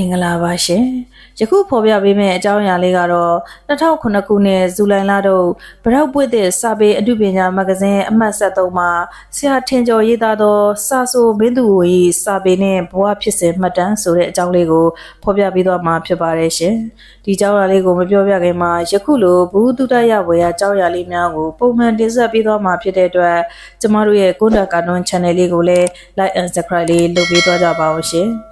မင်္ဂလာပါရှင်ယခုဖော်ပြပေးမယ့်အကြောင်းအရာလေးကတော့2009ခုနှစ်ဇူလိုင်လတို့ဗရောက်ပွင့်တဲ့စာပေအမှုပညာမဂ္ဂဇင်းအမှတ်73မှာဆရာထင်ကျော်ရေးသားသောစာဆိုမင်းသူဝီစာပေနဲ့ဘဝဖြစ်စဉ်မှတ်တမ်းဆိုတဲ့အကြောင်းလေးကိုဖော်ပြပေးသွားမှာဖြစ်ပါတယ်ရှင်ဒီအကြောင်းအရာလေးကိုမပြောပြခင်မှာယခုလိုဘူးတုတရဝေယအကြောင်းအရာလေးများကိုပုံမှန်တင်ဆက်ပေးသွားမှာဖြစ်တဲ့အတွက်ကျမတို့ရဲ့ကွန်တက်ကာတွန်း channel လေးကိုလည်း like and subscribe လေးလုပ်ပေးသွားကြပါဦးရှင်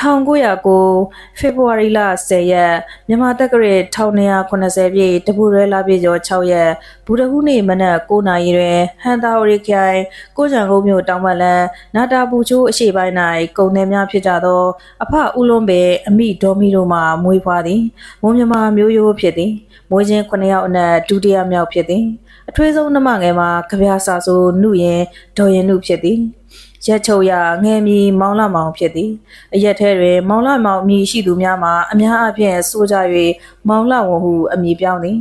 1909ဖေဖော်ဝါရီလ10ရက်မြန်မာတက္ကရာ1280ပြည့်တပူရဲလပြည့်ကျော်6ရက်ဘူရဟုနေ့မနက်9နာရီတွင်ဟန်တာဝရီခိုင်ကိုကြံကုန်းမြို့တောင်ဘက်လန်းနာတာပူချိုးအရှိပိုင်း၌ကုန်သည်များဖြစ်ကြသော အဖဦးလွန်ပေအမိဒေါ်မီတို့မှမွေးဖွားသည်မွန်မြမာမျိုးရိုးဖြစ်သည်မွေးချင်း9ယောက်အနက်ဒုတိယမြောက်ဖြစ်သည်အထွေးဆုံးနှမငယ်မှာကြပြာစာဆိုနှုရင်ဒေါ်ရင်နှုဖြစ်သည် ရက်ချုပ်ရငယ်မီမောင်လမောင်ဖြစ်သည်အရက်ထဲတွင်မောင်လမောင်အမည်ရှိသူများမှာအများအပြားဆိုကြ၍မောင်လဝန်ဟုအမည်ပြောင်းသည်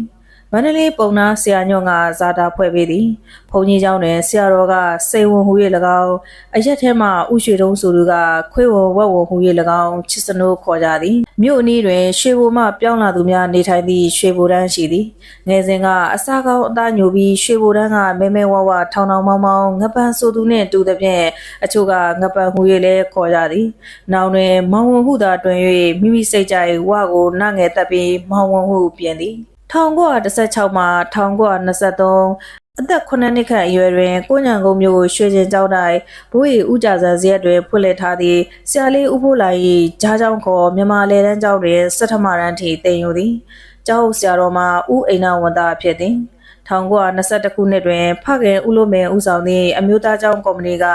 မန္တလေးပုံနာဆရာညွန့်ကဇာတာဖွဲ့ပေးသည်ဘုံကြီးเจ้าတွင်ဆရာတော်ကစိန်ဝန်ဟူ၍၎င်းအရက်ထဲမှဥရွှေတုံးဆိုသူကခွေးဝန်ဝက်ဝန်ဟူ၍၎င်းချစ်စနိုးခေါ်ကြသည်မြို့အနီးတွင်ရွှေဘိုမှပြောင်းလာသူများနေထိုင်သည့်ရွှေဘိုတန်းရှိသည်ငယ်စဉ်ကအစားကောင်းအသားညိုပြီးရွှေဘိုတန်းကမဲမဲဝဝထောင်ထောင်မောင်းမောင်းငပန်းဆိုသူနှင့်တူသဖြင့်အချို့ကငပန်းဟူ၍လည်းခေါ်ကြသည်နောင်တွင်မောင်ဝန်ဟုသာတွင်၍မိမိစိတ်ကြိုက်ဝကိုနငယ်တက်ပြီးမောင်ဝန်ဟုပြင်သည် 1916မှ1923အသက်9နှစ်ခန့်အရွယ်တွင်ကိုညံကုန်းမြို့ရွှေကျင်ကျောင်း၌ဘိုးရီဦးကြဆန်းဇရက်တွင်ဖွင့်လှစ်ထားသည့်ဆရာလေးဦးဖိုးလိုက်၏ဂျားကျောင်းခေါ်မြန်မာလေတန်းကျောင်းတွင်စက်ထမရန်ထိတင်ယူသည်ကျောင်းဆရာတော်မှာဦးအိမ်နာဝန်သားဖြစ်သည် 1922ခုနှစ်တွင်ဖခင်ဦးလိုမင်းဦးဆောင်သည့်အမျိုးသားကျောင်းကော်မတီက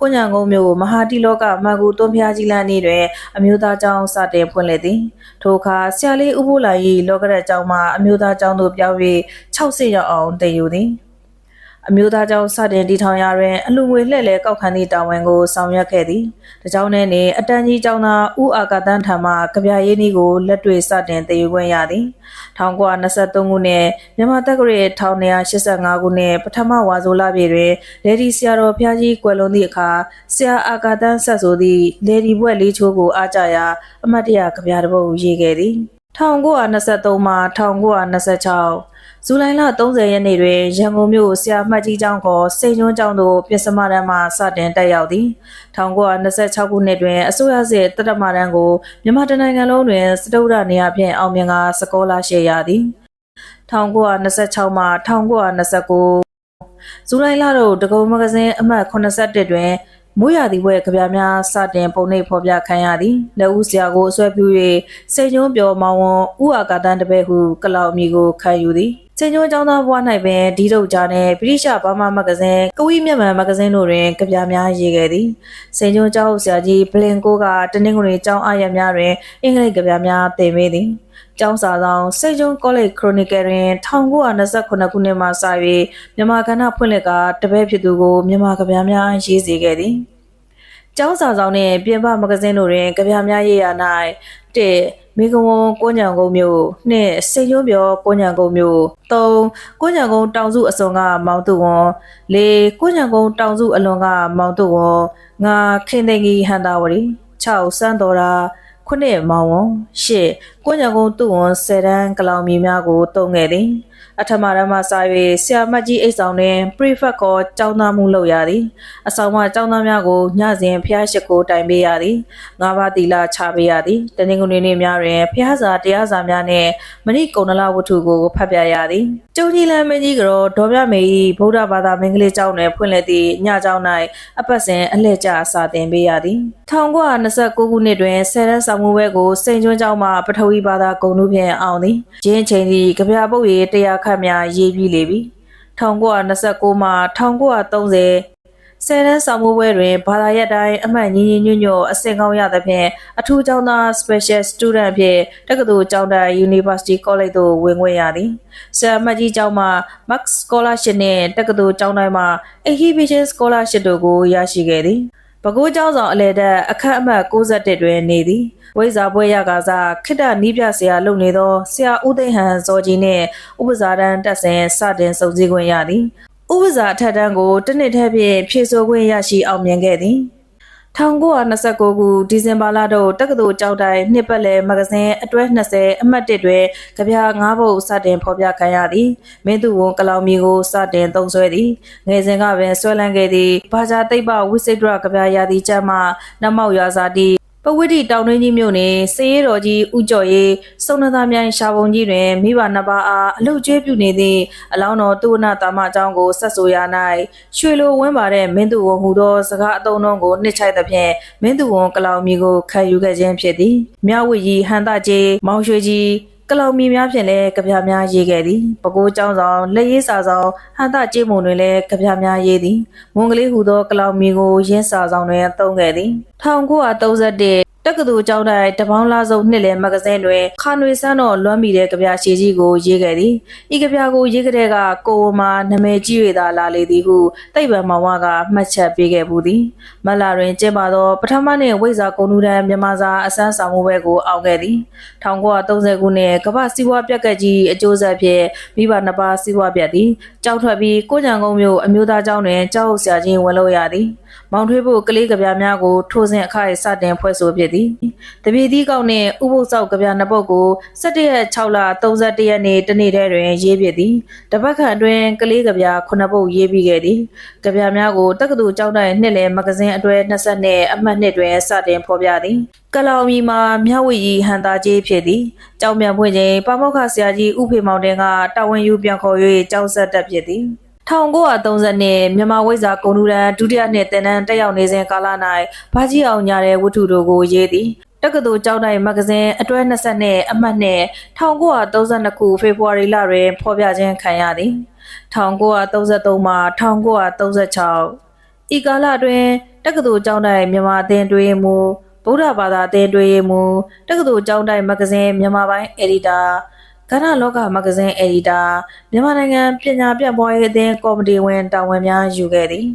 ကိုညံကုန်းမြို့မဟာတိလောကမန်ကူတွန်းဖျားကြီးလန်းနေတွင်အမျိုးသားကျောင်းစတင်ဖွင့်လှစ်သည်ထိုအခါဆရာလေးဦးဖိုးလိုက်၏လောကရက်ကျောင်းမှအမျိုးသားကျောင်းသို့ပြောင်း၍6ဆင့်ရောက်အောင်တင်ယူသည် အမျိုးသားကျောင်းစတင်တည်ထောင်ရာတွင်အလူငွေလှည့်လဲကောက်ခံသည့်တာဝန်ကိုဆောင်ရွက်ခဲ့သည်။တကြောင်နဲ့နေအတန်းကြီးကျောင်းသားဦးအာကာတန်းထံမှကြပြရေးနည်းကိုလက်တွေ့စတင်တည်ယူခွင့်ရသည်။1923ခုနှစ်မြန်မာတက္ကရာ1285ခုနှစ်ပထမဝါဆိုလပြည့်တွင်လေဒီဆရာတော်ဖျားကြီးကွယ်လွန်သည့်အခါဆရာအာကာတန်းဆက်ဆိုသည့်လေဒီဘွက်လေးချိုးကိုအားကြရာအမတ်တရကြပြတစ်ပုဒ်ရေးခဲ့သည်။1923မှ1926 ဇူလိုင်လ30ရက်နေ့တွင်ရန်ကုန်မြို့ဆရာမှတ်ကြီးကျောင်းခေါ်စိန်ကျွန်းကျောင်းသို့ပြင်စမတန်းမှစတင်တက်ရောက်သည်1926ခုနှစ်တွင်အစိုးရစစ်တတမတန်းကိုမြန်မာတနိုင်ငံလုံးတွင်စတုဒ္ဒနေရာဖြင့်အောင်မြင်ကစကောလာရှေရသည်1926မှ1929ဇူလိုင်လတို့တကုံမဂ္ဂဇင်းအမှတ်81တွင်မိုးရသည်ဘွဲ့ကြပြများစတင်ပုံနှိပ်ဖော်ပြခံရသည်လက်ဦးဆရာကိုအဆွဲပြု၍စိတ်ညွှန်းပြောမောင်ဝန်ဥအာကာတန်တပည့်ဟုကလောက်အမီကိုခံယူသည် စိတ်ညွှန်းကျောင်းသားဘဝ၌ပင်ဒီထုတ်ကြားနှင့်ဗြိတိရှဘာမာမဂ္ဂဇင်းကဝီမြန်မာမဂ္ဂဇင်းတို့တွင်ကြပြများရေးခဲ့သည်စိတ်ညွှန်းကျောင်းဆရာကြီးဘလင်ကိုကတနင်္ဂနွေကျောင်းအားရများတွင်အင်္ဂလိပ်ကြပြများသင်ပေးသည်ကျောင်းစာဆောင်စိတ်ကျုံကောလိပ်ခရိုနီကယ်တွင်1929ခုနှစ်မှစ၍မြန်မာကဏ္ဍဖွင့်လှစ်ကတပည့်ဖြစ်သူကိုမြန်မာကြပြများရေးစေခဲ့သည်ကျောင်းစာဆောင်နှင့်ပြင်ပမဂ္ဂဇင်းတို့တွင်ကြပြများရေးရ၌တစ် မိဂဝွန်ကိုညံကုန်းမြို့နှစ်စိတ်ရုံးပြောကိုညံကုန်းမြို့သုံးကိုညံကုန်းတောင်စုအစုံကမောင်တုဝန်လေးကိုညံကုန်းတောင်စုအလွန်ကမောင်တုဝန်ငါခင်သိင်ကြီးဟန်တာဝရီ6စန်းတော်ရာခုနှစ်မောင်ဝန်ရှစ်ကိုညံကုန်းတုဝန်ဆယ်တန်းကလောင်မီများကိုတုံခဲ့သည် အထမရမစာ၍ဆရာမကြီးအိတ်ဆောင်တွင် prefect ကိုကျောင်းသားမှုလုပ်ရသည်အဆောင်မှကျောင်းသားများကိုညစဉ်ဖျားရှိခိုးတိုင်ပေးရသည်ငါးပါးတီလာချပေးရသည်တနင်္ဂနွေနေ့များတွင်ဖျားစာတရားစာများနှင့်မဏိကုံနလဝတ္ထုကိုဖတ်ပြရသည်ကျုံကြီးလမ်းမင်းကြီးကတော့ဒေါ်မြမေ၏ဗုဒ္ဓဘာသာမင်္ဂလိကျောင်းတွင်ဖွင့်လှစ်သည့်ညကျောင်း၌အပတ်စဉ်အလှည့်ကျစာသင်ပေးရသည်1929ခုနှစ်တွင်ဆယ်တန်းဆောင်မှုဘဲကိုစိန်ကျွန်းကျောင်းမှပထဝီဘာသာဂုဏ်ထူးဖြင့်အောင်သည်ဂျင်းချိန်သည်ကြပြပုတ်၏တရားခတ်များရေးပြီးလေပြီ1929မှ1930ဆယ်တန်းဆောင်မှုပွဲတွင်ဘာသာရပ်တိုင်းအမှတ်ညီညီညွတ်ညွတ်အဆင့်ကောင်းရသဖြင့်အထူးကျောင်းသား special student ဖြင့်တက္ကသိုလ်ကျောင်းသား University College သို့ဝင်ခွင့်ရသည်ဆရာမကြီးကျောင်းမှ Max Scholarship နှင့်တက္ကသိုလ်ကျောင်းတိုင်းမှ Exhibition Scholarship တို့ကိုရရှိခဲ့သည်ပဲခူးကျောင်းဆောင်အလဲတက်အခက်အမှတ်61တွင်နေသည် ဝိဇာပွဲရကစားခိတ္တနီးပြဆရာလုပ်နေသောဆရာဦးသိန်းဟန်စောကြီးနှင့်ဥပဇာတန်းတက်စဉ်စတင်စုံစည်းခွင့်ရသည်ဥပဇာအထက်တန်းကိုတစ်နှစ်ထက်ဖြင့်ဖြည့်ဆို့ခွင့်ရရှိအောင်မြင်ခဲ့သည်1929ခုဒီဇင်ဘာလတို့တက္ကသိုလ်ကျောက်တိုင်နှစ်ပတ်လည်မဂဇင်းအတွဲ20အမှတ်1တွင်ကြပြ9ပုဒ်စတင်ဖော်ပြခံရသည်မင်းသူဝန်ကလောင်မီကိုစတင်သုံးဆွဲသည်ငယ်စဉ်ကပင်ဆွဲလန်းခဲ့သည်ဘာသာတိတ်ပဝိစိတ်ဒရကြပြရာသီကျမ်းမှနမောက်ရွာစာတိ ပဝိတိတောင်တွင်းကြီးမြို့နယ်စေရတော်ကြီးဥကြော်ရေးစုံနသားမြိုင်ရှာပုံကြီးတွင်မိဘနှစ်ပါးအားအလုတ်ကျွေးပြုနေသည့်အလောင်းတော်သူဝနတာမအကြောင်းကိုဆက်ဆိုရ၌ရွှေလိုဝင်းပါတဲ့မင်းသူဝန်ဟူသောစကားအတုံးလုံးကိုနှစ်ချိုက်သဖြင့်မင်းသူဝန်ကလောင်မီကိုခံယူခဲ့ခြင်းဖြစ်သည်မြဝီကြီးဟန်တကြီးမောင်ရွှေကြီး ကလောင်မီများဖြင့်လည်းကြပြများရေးခဲ့သည်ပကိုးကျောင်းဆောင်လက်ရေးစာဆောင်ဟန်တကြေးမုံတွင်လည်းကြပြများရေးသည်မွန်ကလေးဟူသောကလောင်မီကိုရင်းစာဆောင်တွင်သုံးခဲ့သည်1931 တက္ကသိုလ်ကျောင်းတိုင်တပေါင်းလားစုံနှစ်လည်မဂဇင်းတွင်ခါနွေစန်းတော်လွမ်းမိတဲ့ကြပြရှည်ကြီးကိုရေးခဲ့သည်ဤကြပြကိုရေးကြတဲ့ကကိုဝမာနာမည်ကြီး၍သာလာလေသည်ဟုတိတ်ပံမောင်ဝကမှတ်ချက်ပေးခဲ့ဘူးသည်မတ်လာတွင်ကျင်းပသောပထမနှင့်ဝိဇ္ဇာကုံနူတန်းမြန်မာစာအစမ်းဆောင်မှုဘဲကိုအောင်ခဲ့သည်1930ခုနှစ်ကမ္ဘာစီးပွားပြက်ကက်ကြီးအကျိုးဆက်ဖြင့်မိဘနှစ်ပါးစီးပွားပြက်သည်ကြောက်ထွက်ပြီးကိုကြံကုန်းမြို့အမျိုးသားကျောင်းတွင်ကျောက်ဆရာကြီးဝင်လို့ရသည် မောင်ထွေးဖို့ကလေးကဗျာများကိုထိုးစဉ်အခါစတင်ဖွဲ့ဆိုဖြစ်သည်တပြည်သီးကောက်နှင့်ဥပုသ်ဆောက်ကဗျာနှစ်ပုဒ်ကို17ရက်6လ31ရက်နေ့တနေ့တည်းတွင်ရေးဖြစ်သည်တပတ်ခန့်အတွင်းကလေးကဗျာ9ပုဒ်ရေးပြီးခဲ့သည်ကဗျာများကိုတက္ကသိုလ်ကျောင်းတိုင်နှစ်လည်မဂဇင်းအတွဲ20နဲ့အမှတ်2တွင်စတင်ဖော်ပြသည်ကလောင်မီမှာမြဝီကြီးဟန်တာကြီးဖြစ်သည်ကြောင်မြန်ဖွင့်ခြင်းပါမောက္ခဆရာကြီးဥဖေမောင်တင်ကတာဝန်ယူပြန်ခေါ်၍ကျောင်းဆက်တက်ဖြစ်သည် 1930နှစ်မြန်မာဝိဇ္ဇာကုန်ထူရန်ဒုတိယနှစ်သင်တန်းတက်ရောက်နေစဉ်ကာလ၌ဘာကြီးအောင်ညာတဲ့ဝတ္ထုတို့ကိုရေးသည်တက္ကသိုလ်ကျောင်းတိုင်းမဂဇင်းအတွဲ20နဲ့အမှတ်နဲ့1932ခုဖေဖော်ဝါရီလတွင်ဖော်ပြခြင်းခံရသည်1933မှ1936ဤကာလတွင်တက္ကသိုလ်ကျောင်းတိုင်းမြန်မာအသင်းတွင်မူဗုဒ္ဓဘာသာအသင်းတွင်မူတက္ကသိုလ်ကျောင်းတိုင်းမဂဇင်းမြန်မာပိုင်းအယ်ဒီတာ ကဏ္ဍလောကမဂဇင်းအယ်ဒီတာမြန်မာနိုင်ငံပညာပြန့်ပွားရေးအသင်းကော်မတီဝင်တာဝန်များယူခဲ့သည်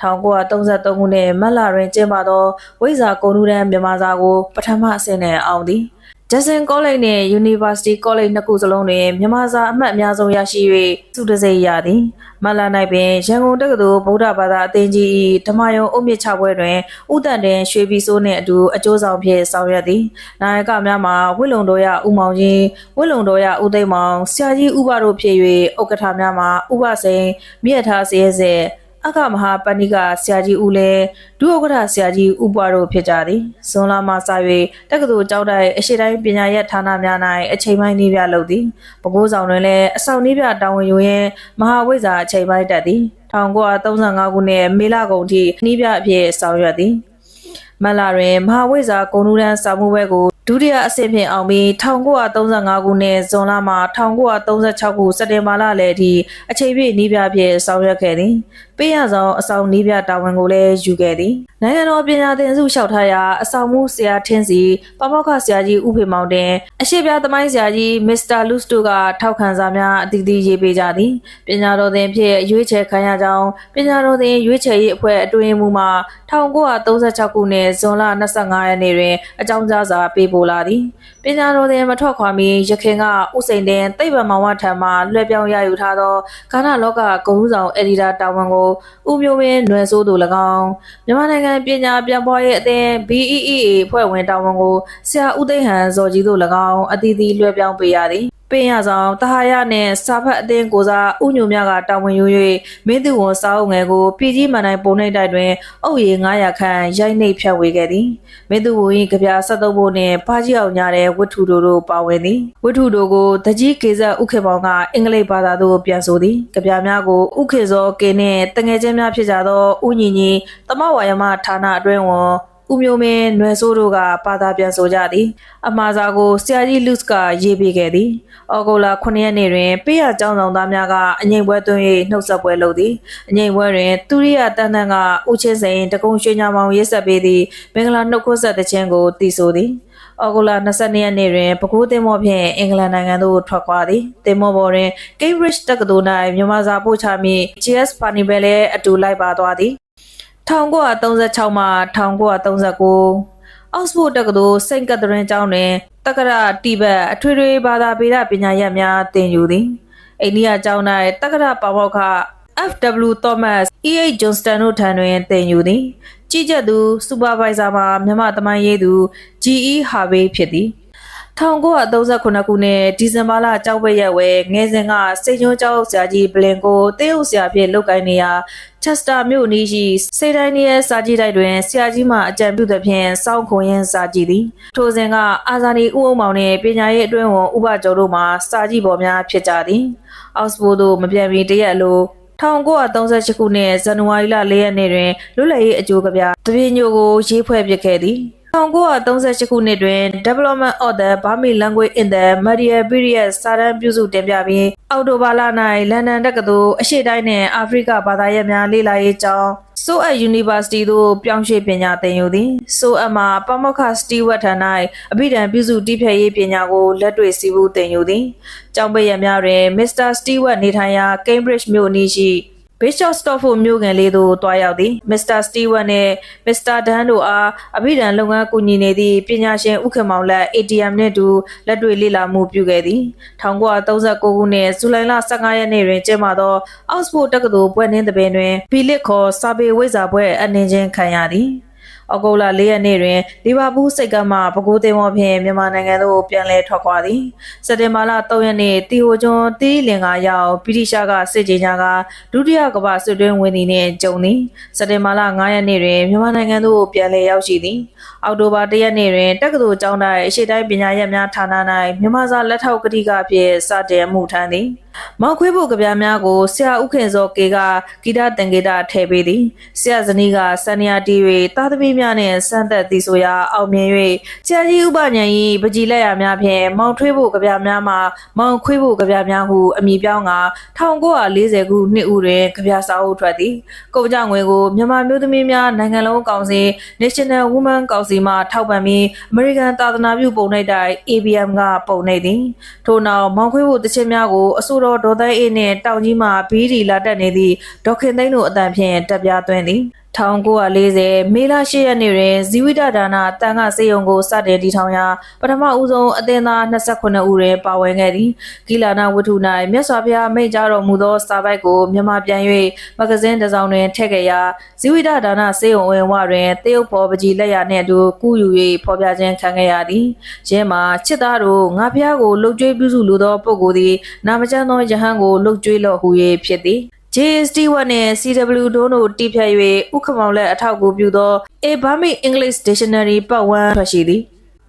1933ခုနှစ်မတ်လတွင်ကျင်းပသောဝိဇ္ဇာကုန်ထူးတန်းမြန်မာစာကိုပထမအဆင့်နဲ့အောင်သည် Jackson College နဲ့ University College နှစ်ခုစလုံးတွင်မြန်မာစာအမှတ်အများဆုံးရရှိ၍စုတစိမ့်ရသည်မလာ၌ပင်ရန်ကုန်တက္ကသိုလ်ဗုဒ္ဓဘာသာအသင်းကြီး၏ဓမ္မယုံအုတ်မြစ်ချပွဲတွင်ဥတန်တင်ရွှေပြည်စိုးနှင့်အတူအကျိုးဆောင်ဖြင့်ဆောင်ရွက်သည်နာယကများမှာဝိလုံတော်ရဦးမောင်ကြီးဝိလုံတော်ရဦးသိမ်းမောင်ဆရာကြီးဥပတို့ဖြစ်၍ဥက္ကဋ္ဌများမှာဥပစိန်မြည့်ထားစေစေ အခမဟာပဏိကဆရာကြီးဦးလဲဒုဥက္ကဋ္ဌဆရာကြီးဦးပွားတို့ဖြစ်ကြသည်ဇွန်လမှစ၍တက္ကသိုလ်ကျောင်းတိုင်အရှိတိုင်းပညာရပ်ဌာနများ၌အချိန်ပိုင်းနည်းပြလုပ်သည်ပဲခူးဆောင်တွင်လည်းအဆောင်နည်းပြတာဝန်ယူရင်းမဟာဝိဇ္ဇာအချိန်ပိုင်းတက်သည်1935ခုနှစ်မေလကုန်ထိနည်းပြအဖြစ်ဆောင်ရွက်သည်မလတွင်မဟာဝိဇ္ဇာဂုဏ်ထူးတန်းစာမှုဘဲကိုဒုတိယအဆင့်ဖြင့်အောင်ပြီး1935ခုနှစ်ဇွန်လမှ1936ခုစက်တင်ဘာလလယ်အထိအချိန်ပြည့်နှီးပြဖြင့်ဆောင်ရွက်ခဲ့သည်။ ပေးရဆောင်အဆောင်နှီးပြတာဝန်ကိုလည်းယူခဲ့သည်။နိုင်ငံတော်ပညာသင်စုလျှောက်ထားရာအဆောင်မှုဆရာထင်းစီပမောက္ခဆရာကြီးဥဖေမောင်တင်အရှိပြသမိုင်းဆရာကြီးမစ္စတာလူစတိုကထောက်ခံစာများအသီးသီးရေးပေးကြသည်။ပညာတော်သင်ဖြင့်ရွေးချယ်ခံရကြောင်းပညာတော်သင်ရွေးချယ်ရေးအဖွဲ့အတွင်းမှုမှ1936ခုနှစ်ဇွန်လ25ရက်နေ့တွင်အကြောင်းကြားစာပေးပို့လာသည် ပညာတော်သင်မထွက်ခွာမီရခင်ကဥစိန်တင်သိပ္ပံမောင်ဝထံမှလွှဲပြောင်းရယူထားသောကဏ္ဍလောကဂုံဆောင်အက်ဒီတာတာဝန်ကိုဦးမျိုးဝင်းနွယ်ဆိုးသူ၎င်းမြန်မာနိုင်ငံပညာပြန်ပွားရေးအသင်း BEEA ဖွဲ့ဝင်တာဝန်ကိုဆရာဦးသိန်းဟန်ဇော်ကြီးတို့၎င်းအသီးသီးလွှဲပြောင်းပေးရသည် ပင်ရဆောင်တဟာရနှင့်စာဖတ်အသင်းကိုစားဥညုံမြကတာဝန်ယူ၍မင်းသူဝန်စာအုပ်ငယ်ကိုပြည်ကြီးမန်တိုင်းပုံနှိပ်တိုက်တွင်အုပ်ရည်900ခန့်ရိုက်နှိပ်ဖြတ်ဝေခဲ့သည်မင်းသူဝန်၏ကြပြ73ဘို့နှင့်ဘာကြီးအောင်ညာတဲ့ဝတ္ထုတို့တို့ပါဝင်သည်ဝတ္ထုတို့ကိုတကြီးကေဇက်ဥခေပေါင်ကအင်္ဂလိပ်ဘာသာသို့ပြန်ဆိုသည်ကြပြများကိုဥခေဇောကေနှင့်တငယ်ချင်းများဖြစ်ကြသောဥညီညီသမဝါယမဌာနအတွင်းဝန် ဦးမျိုးမင်းနွယ်ဆိုးတို့ကပါတာပြန်ဆိုကြသည် အမှားစာကိုဆရာကြီးလူစ်ကရေးပေးခဲ့သည်ဩဂုတ်လ9ရက်နေ့တွင်ပေးရကျောင်းဆောင်သားများကအငိမ့်ပွဲသွင်း၍နှုတ်ဆက်ပွဲလုပ်သည်အငိမ့်ပွဲတွင်သူရိယတန်တန်ကဦးချင်းစိန်တကုံရွှေညာမောင်ရေးဆက်ပေးသည်မင်္ဂလာနှုတ်ခွဆက်တဲ့ခြင်းကိုတီးဆိုသည်ဩဂုတ်လ22ရက်နေ့တွင်ပဲခူးသင်းမောဖြင့်အင်္ဂလန်နိုင်ငံသို့ထွက်ခွာသည်သင်းမောပေါ်တွင် Cambridge တက္ကသိုလ်၌မြန်မာစာပို့ချမည့် GS ပါနီဘယ်လည်းအတူလိုက်ပါသွားသည် 1936မှ1939အောက်စဖို့တက္ကသိုလ်စိန့်ကက်သရင်ကျောင်းတွင်တက္ကရာတိဘတ်အထွေထွေဘာသာပေဒပညာရပ်များသင်ယူသည်အိန္ဒိယကျောင်း၌တက္ကရာပါမောက္ခ FW Thomas EH Johnston တို့ထံတွင်သင်ယူသည် ကြီးကြပ်သူစူပါဗိုက်ဇာမှာမြန်မာသမိုင်းရေးသူ GE Harvey ဖြစ်သည် 1939ခုနှစ်ဒီဇင်ဘာလကြောက်ပရက်ဝဲငယ်စဉ်ကစိတ်ညှိုးကြောက်ဆရာကြီးဘလင်ကိုတေးဥဆရာဖြစ်လုပ်ကိုင်းနေရာချက်စတာမြို့နီးရှိစေတိုင်းနီရဲ့စာကြည့်တိုက်တွင်ဆရာကြီးမှအကြံပြုသဖြင့်စောင့်ခွန်ရင်စာကြည့်သည်ထိုစဉ်ကအာဇာနည်ဦးအောင်မောင်နှင့်ပညာရေးအတွင်းဝန်ဥပကျော်တို့မှစာကြည့်ပေါ်များဖြစ်ကြသည်အောက်စဖို့သို့မပြန်မီတရက်အလို1938ခုနှစ်ဇန်နဝါရီလ4ရက်နေ့တွင်လွတ်လပ်ရေးအကျိုးကဗျာတပည့်ညိုကိုရေးဖွဲ့ပစ်ခဲ့သည် 1938ခုနှစ်တွင် Development of the Burmese Language in the Medieval Period စာတမ်းပြုစုတင်ပြပြီးအော်တိုဘာလ၌လန်ဒန်တက္ကသိုလ်အရှေ့တိုင်းနှင့်အာဖရိကဘာသာရပ်များလေ့လာရေးကျောင်းဆိုအပ် University သို့ပြောင်းရွှေ့ပညာသင်ယူသည်ဆိုအပ်မှာပမောက္ခစတီဝတ်ထံ၌အဘိဓမ္မာပြုစုတည်ဖြတ်ရေးပညာကိုလက်တွေ့စီးပူးသင်ယူသည်ကျောင်းပိတ်ရများတွင် Mr. Stewart နေထိုင်ရာ Cambridge မြို့အနီးရှိ Bishop Stortford မြို့ကန်လေးသို့တွားရောက်သည် Mr. Stewart နှင့် Mr. Dan တို့အားအဘိဓမ္မာလုပ်ငန်းကူညီနေသည့်ပညာရှင်ဥက္ကမောင်လက် ATM နှင့်တူလက်တွေ့လေ့လာမှုပြုခဲ့သည်1939ခုနှစ်ဇူလိုင်လ15ရက်နေ့တွင်ကျင်းပသော Oxford တက္ကသိုလ်ဘွဲ့နှင်းသဘင်တွင်ဘီလစ်ခေါ်စာပေဝိဇ္ဇာဘွဲ့အနှင်ချင်းခံရသည် ဩဂုတ်လ၄ရက်နေ့တွင်လီဗာပူးစိတ်ကမ်းမှပဲခူးသင်းဝဖြင့်မြန်မာနိုင်ငံသို့ပြန်လည်ထွက်ခွာသည်စက်တင်ဘာလ3ရက်နေ့တီဟိုကျွန်းတီးလင်ကရောက်ဗြိတိရှားကစစ်ကြေညာကဒုတိယကမ္ဘာစစ်တွင်းဝင်သည်နှင့်ကြုံသည်စက်တင်ဘာလ9ရက်နေ့တွင်မြန်မာနိုင်ငံသို့ပြန်လည်ရောက်ရှိသည် အောက်တိုဘာ1ရက်နေ့တွင်တက္ကသိုလ်ကျောင်းတိုင်းအရှိတိုင်းပညာရပ်များဌာန၌မြန်မာစာလက်ထောက်ကတိကဖြင့်စတင်မှုထမ်းသည်မောင်ခွေးဖို့ကြပြားများကိုဆရာဥခင်စောကေကဂီတတန်ဂီတထည့်ပေးသည်ဆရာဇနီးကစန္ဒယာတီ၍တာသမီများနှင့်စမ်းသက်သည်ဆိုရာအောင်မြင်၍ဆရာကြီးဥပညာ၏ပကြည်လက်ရများဖြင့်မောင်ထွေးဖို့ကြပြားများမှာမောင်ခွေးဖို့ကြပြားများဟုအမည်ပြောင်းက1940ခုနှစ်ဦးတွင်ကြပြားစာအုပ်ထွက်သည်ကုန်ကြငွေကိုမြန်မာမျိုးသမီးများနိုင်ငံလုံးကောင်စီ National Women Council မှထောက်ပံ့ပြီးအမေရိကန်သာသနာပြုပုံနှိပ်တိုင်း ABM ကပုံနှိပ်သည်ထို့နောက်မောင်ခွေးဖို့တခြင်းများကိုအဆိုတော်ဒေါ်သိန်းအေးနှင့်တောင်ကြီးမှဘီးဒီလာတက်နေသည့်ဒေါက်ခင်သိန်းတို့အတန်ဖြင့်တက်ပြသွင်းသည် 1940မေလ10ရက်နေ့တွင်ဇီဝိတဒါနာတန်ခစေယုံကိုစတင်တည်ထောင်ရာပထမဦးဆုံးအသင်းသား28ဦးတွင်ပါဝင်ခဲ့သည်ဂီလာနာဝတ္ထု၌မြတ်စွာဘုရားမိန့်ကြားတော်မူသောစာပိုက်ကိုမြန်မာပြန်၍မဂဇင်းတစ်စောင်တွင်ထည့်ခဲ့ရာဇီဝိတဒါနာစေယုံဝင်ဝတွင်တရုတ်ဖော်ပကြီးလက်ရနှင့်အတူကူးယူ၍ဖော်ပြခြင်းခံခဲ့ရသည်ယင်းမှာချစ်သားတို့ငါဖျားကိုလှုပ်ကြွေးပြုစုလိုသောပုဂ္ဂိုလ်သည်နာမကျန်းသောယဟန်ကိုလှုပ်ကြွေးလော့ဟူ၍ဖြစ်သည် JST ဝတ်နဲ့ CW ဒုံးတို့တီးဖြတ်၍ဥက္ကမောင်လက်အထောက်ကူပြုသော A Burmese English Dictionary ပတ်ဝန်းထွက်ရှိသည်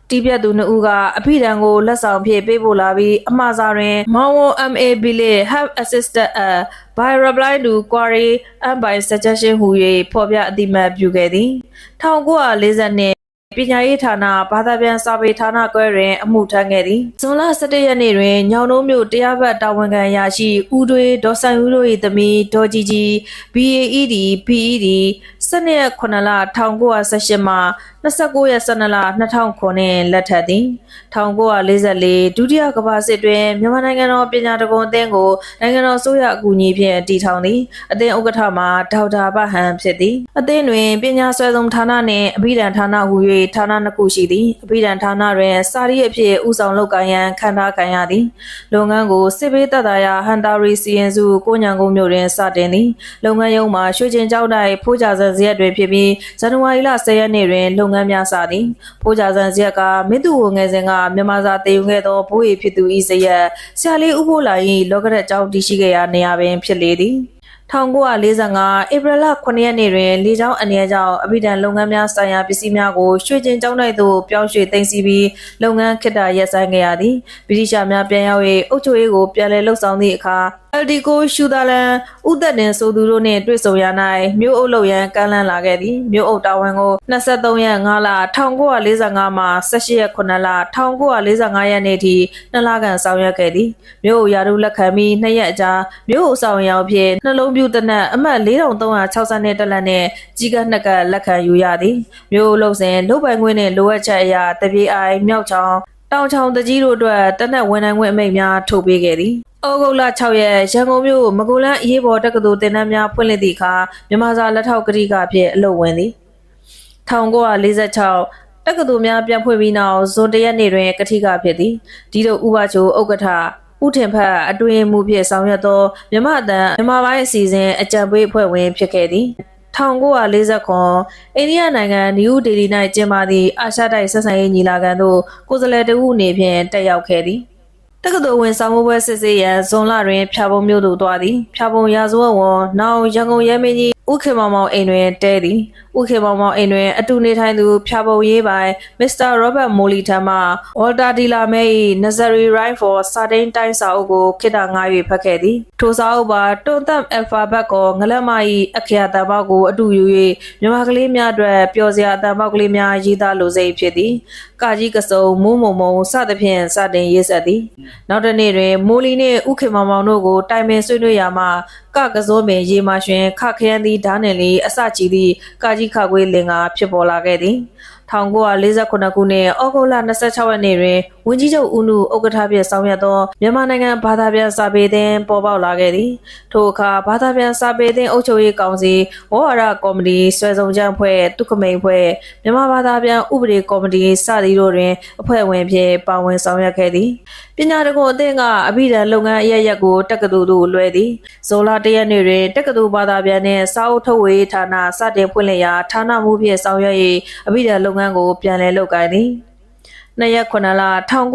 တီးပြတ်သူနှစ်ဦးကအဖိဓာန်ကိုလက်ဆောင်ဖြင့်ပေးပို့လာပြီးအမှားစာတွင် Mawo MA Billy have assisted a by reply to query and by suggestion ဟူ၍ဖော်ပြအတိမတ်ပြုခဲ့သည်1940နှစ် ပညာရေးဌာနဘာသာပြန်စာပေဌာနကွဲတွင်အမှုထမ်းခဲ့သည်ဇွန်လ17ရက်နေ့တွင်ညောင်နှုံးမြို့တရားဘက်တာဝန်ခံရာရှိဦးတွေဒေါ်ဆိုင်ဦးတို့၏သမီးဒေါ်ကြီးကြီး BAED PED 12ရက်9လ1918မှ29ရက်12လ2009လက်ထပ်သည်1944ဒုတိယကမ္ဘာစစ်တွင်မြန်မာနိုင်ငံတော်ပညာတကွန်အသင်းကိုနိုင်ငံတော်ဆိုရအကူအညီဖြင့်တည်ထောင်သည်အသင်းဥက္ကဋ္ဌမှာဒေါက်တာဗဟန်ဖြစ်သည်အသင်းတွင်ပညာဆွဲဆောင်ဌာနနှင့်အဘိဓမ္မာဌာနဟူ၍ဌာနနှစ်ခုရှိသည်အဘိဓမ္မာဌာနတွင်စာရီအဖြစ်ဦးဆောင်လုပ်ကိုင်ရန်ခံထားခံရသည်လုပ်ငန်းကိုစစ်ဘေးတပ်သားရာဟန်တာရီစီရင်စုကိုညံကုန်းမြို့တွင်စတင်သည်လုပ်ငန်းရုံးမှာရွှေကျင်ကျောက်တိုင်ဖိုးကြဆန်စရက်တွင်ဖြစ်ပြီးဇန်နဝါရီလ10ရက်နေ့တွင်လုပ်ငန်းများစသည်ဖိုးကြဆန်စရက်ကမင်းသူဝငယ်စဉ်ကမြန်မာစာတည်ယူခဲ့သောဘိုးရီဖြစ်သူဤစရက်ဆရာလေးဥဖိုးလာ၏လောကရက်ကျောင်းတည်ရှိခဲ့ရာနေရာပင်ဖြစ်လေသည်1945ဧပြီလ9ရက်နေ့တွင်လေကြောင်းအနေအကြောင်းအဘိဓမ္မာလုပ်ငန်းများဆိုင်ရာပစ္စည်းများကိုရွှေကျင်ကျောင်း၌သို့ပြောင်းရွှေ့သိမ်းဆည်းပြီးလုပ်ငန်းခေတ္တရပ်ဆိုင်းခဲ့ရသည်ဗြိတိရှများပြန်ရောက်၍အုပ်ချုပ်ရေးကိုပြန်လည်လှုပ်ဆောင်သည့်အခါအယ်ဒီကိုရှူသာလန်ဥသက်တင်ဆိုသူတို့နှင့်တွေ့ဆုံရ၌မြို့အုပ်လုပ်ရန်ကမ်းလှမ်းလာခဲ့သည်မြို့အုပ်တာဝန်ကို23ရက်5လ1945မှ18ရက်9လ1945ရက်နေ့ထိနှစ်လခန့်ဆောင်ရွက်ခဲ့သည်မြို့အုပ်ရာထူးလက်ခံပြီးနှစ်ရက်အကြာမြို့အုပ်ဆောင်ရောက်ဖြင့်နှလုံးပြူတနက်အမှတ်4360နဲ့တက်လက်နဲ့ကြီးကပ်နှစ်ကပ်လက်ခံယူရသည်မြို့အုပ်လုပ်စဉ်လုပ်ပိုင်ခွင့်နှင့်လိုအပ်ချက်အရာတပြေအိုင်မြောက်ချောင်းတောင်ချောင်တကြီးတို့အတွက်တနက်ဝန်ထမ်းခွင့်အမိန့်များထုတ်ပေးခဲ့သည် ဩဂုတ်လ6ရက်ရန်ကုန်မြို့မကူလန်းအရေးပေါ်တက္ကသိုလ်တင်နန်းများဖွင့်လှစ်သည့်အခါမြန်မာစာလက်ထောက်ကတိကဖြင့်အလုပ်ဝင်သည်1946တက္ကသိုလ်များပြန်ဖွင့်ပြီးနောက်ဇွန်တရက်နေ့တွင်ကတိကဖြစ်သည်ဒီတို့ဥပချိုဥက္ကဋ္ဌဦးထင်ဖတ်အတွင်မှုဖြင့်ဆောင်ရွက်သောမြမအတန်မြမပိုင်းအစီအစဉ်အကြံပေးအဖွဲ့ဝင်ဖြစ်ခဲ့သည်1949အိန္ဒိယနိုင်ငံနယူးဒေလီ၌ကျင်းပသည့်အာရှတိုက်ဆက်ဆံရေးညီလာခံသို့ကိုယ်စားလှယ်တဦးအနေဖြင့်တက်ရောက်ခဲ့သည်တ က္ကသိုလ်ဝင်ဆောင်မှုပွဲစစ်ဆေးရန်ဇွန်လတွင် ဖျာပုံမြို့သို့သွားသည်ဖျာပုံရာဇဝတ်ဝန်နောက်ရန်ကုန်ရဲမင်းကြီး ဥခေမောင်မောင်အိမ်တွင်တဲသည်ဥခေမောင်မောင်အိမ်တွင်အတူနေထိုင်သူဖျာပုံရေးပိုင်မစ္စတာရောဘတ်မိုလီထံမှဝေါ်တာဒီလာမဲ၏ Nazari Rhyme for Certain Time စာအုပ်ကိုခေတ္တငှား၍ဖတ်ခဲ့သည်ထိုစာအုပ်ပါတွန်သက်အယ်ဖာဘတ်ကိုငလက်မ၏အခရာတန်ပေါက်ကိုအတူယူ၍မြန်မာကလေးများအတွက်ပျော်စရာတန်ပေါက်ကလေးများရေးသားလိုစိတ်ဖြစ်သည်ကာကြီးကစုံမူးမုံမုံစသဖြင့်စတင်ရေးဆက်သည်နောက်တစ်နေ့တွင်မိုးလီနှင့်ဥခေမောင်မောင်တို့ကိုတိုင်ပင်ဆွေးနွေးရာမှာကကစိုးပင်ရေမာရွှင်ခခရန်သည်ဓားနယ်လီအစကြည်သည့်ကာကြီးခခွေးလင်ကဖြစ်ပေါ်လာခဲ့သည် 1948ခုနှစ်ဩဂုတ်လ26ရက်နေ့တွင်ဝင်းကြီးချုပ်ဦးနုဥက္ကဋ္ဌဖြင့်ဆောင်ရွက်သောမြန်မာနိုင်ငံဘာသာပြန်စာပေသင်းပေါ်ပေါက်လာခဲ့သည်ထိုအခါဘာသာပြန်စာပေသင်းအုပ်ချုပ်ရေးကောင်စီဝေါ်ရကော်မတီဆွဲဆောင်ချမ်းဖွဲ့တုခမိန်ဖွဲ့မြန်မာဘာသာပြန်ဥပဒေကော်မတီစသည်တို့တွင်အဖွဲ့ဝင်ဖြင့်ပါဝင်ဆောင်ရွက်ခဲ့သည်ပညာတကွန်အသင်းကအဘိဓမ္မာလုပ်ငန်းအရရက်ကိုတက္ကသိုလ်သို့လွှဲသည်ဇော်လာတရက်နေ့တွင်တက္ကသိုလ်ဘာသာပြန်နှင့်စာအုပ်ထုတ်ဝေဌာနစတင်ဖွင့်လှစ်ရာဌာနမှုဖြင့်ဆောင်ရွက်၍အဘိဓမ္မာလုပ်ငန်းကိုပြန်လည်လုပ်ကိုင်သည်နှစ်ရက်ခုနှစ်လ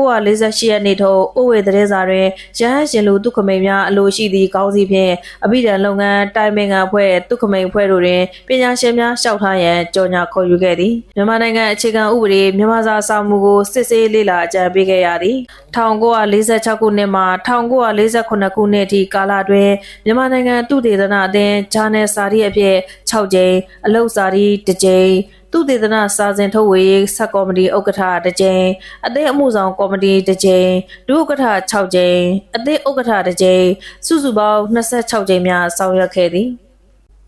1948ရက်နေ့ထုတ်အိုဝေသတင်းစာတွင်ရဟန်းရှင်လူဒုက္ခမိန်များအလိုရှိသည့်ကောင်းစီဖြင့်အဘိဓမ္မာလုပ်ငန်းတိုင်ပင်ခံအဖွဲ့ဒုက္ခမိန်အဖွဲ့တို့တွင်ပညာရှင်များလျှောက်ထားရန်ကြော်ညာခေါ်ယူခဲ့သည်မြန်မာနိုင်ငံအခြေခံဥပဒေမြန်မာစာစာမှုကိုစစ်ဆေးလေ့လာအကြံပေးခဲ့ရသည်1946ခုနှစ်မှ1948ခုနှစ်အထိကာလအတွင်းမြန်မာနိုင်ငံတုတေသနအသင်းဂျာနယ်စာရီအဖြစ် 6ကြိမ်အလုတ်စာရီ1ကြိမ်သူတေသနာစာစဉ်ထုတ်ဝေရေးဆက်ကော်မတီဥက္ကဋ္ဌတစ်ကြိမ်အသင်းအမှုဆောင်ကော်မတီတစ်ကြိမ်ဒုဥက္ကဋ္ဌ6ကြိမ်အသင်းဥက္ကဋ္ဌတစ်ကြိမ်စုစုပေါင်း26ကြိမ်များဆောင်ရွက်ခဲ့သည်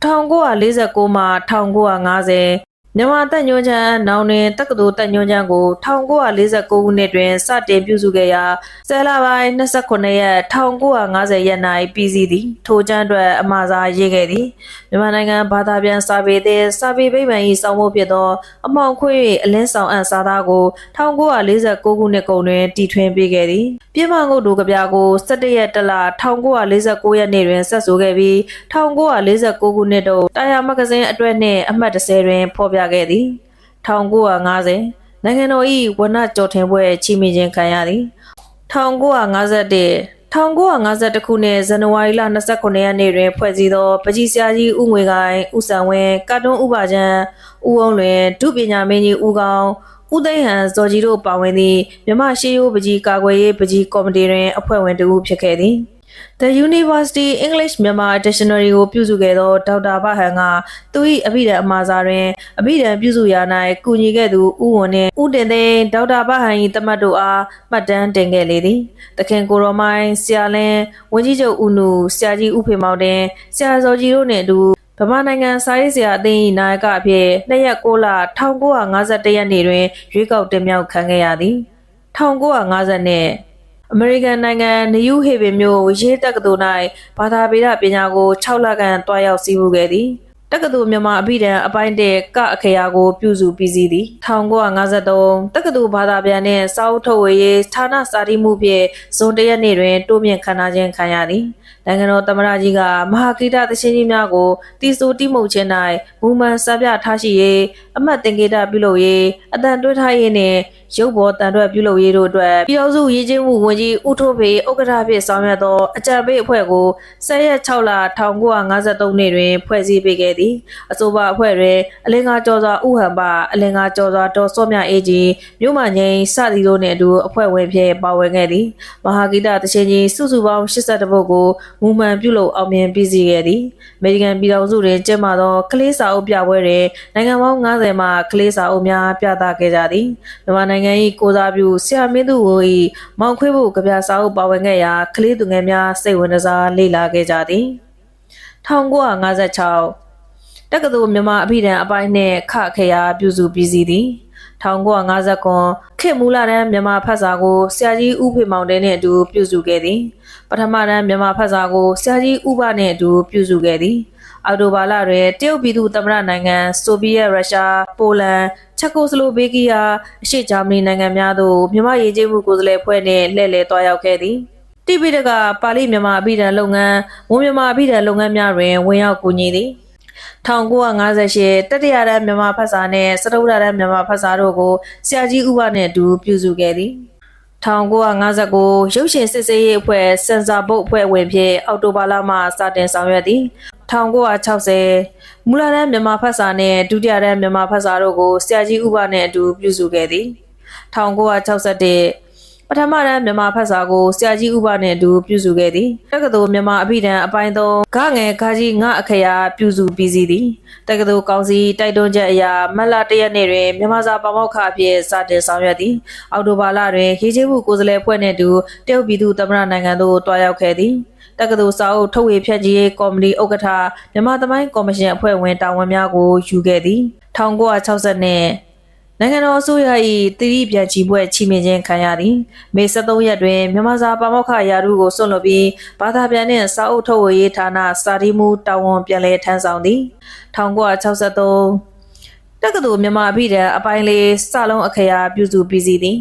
1949မှ1950 မြန်မာတက်ညွှန်းချမ်းနောင်တွင်တက္ကသိုလ်တက်ညွှန်းချမ်းကို1949ခုနှစ်တွင်စတင်ပြုစုခဲ့ရာဆယ်လပိုင်း29ရက်1950ရက်၌ပြည်စည်းသည်ထိုချမ်းအတွက်အမှားစားရေးခဲ့သည်မြန်မာနိုင်ငံဘာသာပြန်စာပေသင်းစာပေဗိမာန်၏စောင့်ဖို့ဖြစ်သောအမောင်ခွေး၍အလင်းဆောင်အပ်စာသားကို1949ခုနှစ်ကုန်တွင်တည်ထွင်ပေးခဲ့သည်ပြည်မငုတ်တို့ကဗျာကို17ရက်တလ1949ရက်နေ့တွင်ဆက်ဆိုခဲ့ပြီး1949ခုနှစ်တို့တာယာမဂဇင်းအတွဲနှင့်အမှတ်30တွင်ဖော်ပြခဲ့သည်1950နိုင်ငံတော်၏ဝဏကြော်ထင်ပွဲချီးမြှင့်ခြင်းခံရသည်1951 1952ခုနှစ်ဇန်နဝါရီလ29ရက်နေ့တွင်ဖွဲ့စည်းသောပကြီးဆရာကြီးဦးငွေကိုင်ဦးစံဝင်းကာတွန်းဥပါချံဦးအောင်လွင်ဒုပညာမင်းကြီးဦးကောင်းဦးသိန်းဟန်ဇော်ကြီးတို့ပါဝင်သည့်မြမရှေးရိုးပကြီးကာကွယ်ရေးပကြီးကော်မတီတွင်အဖွဲ့ဝင်တဦးဖြစ်ခဲ့သည် The University English Myanmar Dictionary ကိုပြုစုခဲ့သောဒေါက်တာဘဟန်ကသူ၏အဘိဓမ္မာအမှာစာတွင်အဘိဓမ္မာပြုစုရာ၌ကူညီခဲ့သူဦးဝွန်နှင့်ဦးတင်သိန်းဒေါက်တာဘဟန်၏တမတ်တို့အားမှတ်တမ်းတင်ခဲ့လေသည်။သခင်ကိုရောမိုင်းဆရာလင်းဝင်းကြီးချုပ်ဦးနုဆရာကြီးဦးဖေမောင်တင်ဆရာစောကြီးတို့နှင့်အတူဗမာနိုင်ငံစာရေးဆရာအသင်း၏နာယကအဖြစ်2ရက်6လ1951ရက်နေ့တွင်ရွေးကောက်တင်မြှောက်ခံခဲ့ရသည်1950နှစ် အမေရိကန်နိုင်ငံနယူးဟေဗင်မြို့ရေးတက္ကသိုလ်၌ဘာသာပေဒပညာကို6လခန့်တွားရောက်စီးပူးခဲ့သည်တက္ကသိုလ်မြန်မာအဘိဓမ္မာအပိုင်းတဲ့ကအခရာကို ပြုစုပြီးစီးသည်1953တက္ကသိုလ်ဘာသာပြန်နှင့်စာအုပ်ထုတ်ဝေရေးဌာနစာတိမှုဖြင့်ဇွန်တရက်နေ့တွင်တိုးမြင့်ခမ်းနားခြင်းခံရသည်နိုင်ငံတော်သမ္မတကြီးကမဟာကိတသချင်းကြီးများကိုတီဆိုတိမှုချင်း၌မူမှန်စပြထားရှိရေးအမတ်တင်ကေတပြုလုပ်ရေးအတန်တွဲထားရေးနှင့် ရုပ်ဘော်တန်တွဲပြုလုပ်ရေးတို့အတွက်ပြည်တော်စုရည်ချင်းမှုဝန်ကြီးဦးထိုးဖေဥက္ကဋ္ဌဖြစ်ဆောင်ရွက်သောအကြံပေးအဖွဲ့ကို10ရက်6လ1953နှစ်တွင်ဖွဲ့စည်းပေးခဲ့သည်အဆိုပါအဖွဲ့တွင်အလင်္ကာကျော်စွာဥဟံပအလင်္ကာကျော်စွာတော်စောမြအေးကြီးမြို့မှငိန်စသည်တို့နှင့်အတူအဖွဲ့ဝင်ဖြစ်ပါဝင်ခဲ့သည်မဟာဂီတတချင်းကြီးစုစုပေါင်း82ပုဒ်ကိုမူမှန်ပြုလုပ်အောင်မြင်ပြီးစီးခဲ့သည်အမေရိကန်ပြည်ထောင်စုတွင်ကျင်းပသောကလေးစာအုပ်ပြပွဲတွင်နိုင်ငံပေါင်း90မှကလေးစာအုပ်များပြသခဲ့ကြသည်မြန်မာနိုင်ငံ၏ကိုစားပြုဆရာမင်းသူဝီမောင်ခွေးဖို့ကြပြစာအုပ်ပါဝင်ခဲ့ရာကလေးသူငယ်များစိတ်ဝင်စားလေ့လာခဲ့ကြသည်1956တက္ကသိုလ်မြန်မာအភិဓာန်အပိုင်းနှင့်ခခရာပြုစုပြီးစီးသည်1950ခုခေတ်မူလတန်းမြန်မာဖတ်စာကိုဆရာကြီးဦးဖေမောင်တဲနှင့်အတူပြုစုခဲ့သည် ပထမတန်းမြန်မာဖတ်စာကိုဆရာကြီးဦးဘနှင့်အတူပြုစုခဲ့သည် အော်တိုဘာလတွင်တရုတ်ပြည်သူ့သမ္မတနိုင်ငံဆိုဗီယက်ရုရှားပိုလန်ချက်ကိုစလိုဗေးကီးယားအရှေ့ဂျာမနီနိုင်ငံများသို့မြန်မာရည်ကြီးမှုကိုယ်စားလှယ်ဖွဲ့နှင့်လှည့်လည်သွားရောက်ခဲ့သည်တိပိတကပါဠိမြန်မာအဘိဓာန်လုပ်ငန်းမွန်မြန်မာအဘိဓာန်လုပ်ငန်းများတွင်ဝင်ရောက်ကူညီသည်1958တတိယရန်မြန်မာဖတ်စာနှင့်စတုတ္တရန်မြန်မာဖတ်စာတို့ကိုဆရာကြီးဥပနှင့်အတူပြုစုခဲ့သည်1959ရုပ်ရှင်စစ်စေးရေးအဖွဲ့စင်ဆာဘုတ်အဖွဲ့ဝင်ဖြင့်အောက်တိုဘာလမှစတင်ဆောင်ရွက်သည် 1960မူလရန်မြန်မာဖတ်စာနှင့်ဒုတိယရန်မြန်မာဖတ်စာတို့ကိုဆရာကြီးဥပနှင့်အတူပြုစုခဲ့သည်1961ပထမရန်မြန်မာဖတ်စာကိုဆရာကြီးဥပနှင့်အတူပြုစုခဲ့သည်တက္ကသိုလ်မြန်မာအភិဒံအပိုင်းသုံးဂငယ်ခါကြီးငအခရာပြုစုပြီးစီသည်တက္ကသိုလ်ကောင်စီတိုက်တွန်းချက်အရမတ်လ၁ရက်နေ့တွင်မြန်မာစာပါမောက္ခအဖြစ်စတင်ဆောင်ရွက်သည်အောက်တိုဘာလတွင်ရေးချေမှုကိုယ်စားလှယ်ဖွဲ့နှင့်အတူတရုတ်ပြည်သူသမ္မတနိုင်ငံသို့တွားရောက်ခဲ့သည် တက္ကသိုလ်စာအုပ်ထုတ်ဝေဖြန့်ချီရေးကော်မတီဥက္ကဋ္ဌမြန်မာသမိုင်းကော်မရှင်အဖွဲ့ဝင်တာဝန်များကိုယူခဲ့သည်1960နှစ်နိုင်ငံတော်အစိုးရ၏တတိပြန်ချီပွဲချီးမြှင့်ခြင်းခံရသည်မေ73ရက်တွင်မြန်မာစာပါမောက္ခရာထူးကိုဆွန့်လွတ်ပြီးဘာသာပြန်နှင့်စာအုပ်ထုတ်ဝေရေးဌာနစာရီမူတာဝန်ပြန်လည်ထမ်းဆောင်သည်1963တက္ကသိုလ်မြန်မာအភិဓာန်အပိုင်းလေးစလုံးအခရာပြုစုပြီးစီသည်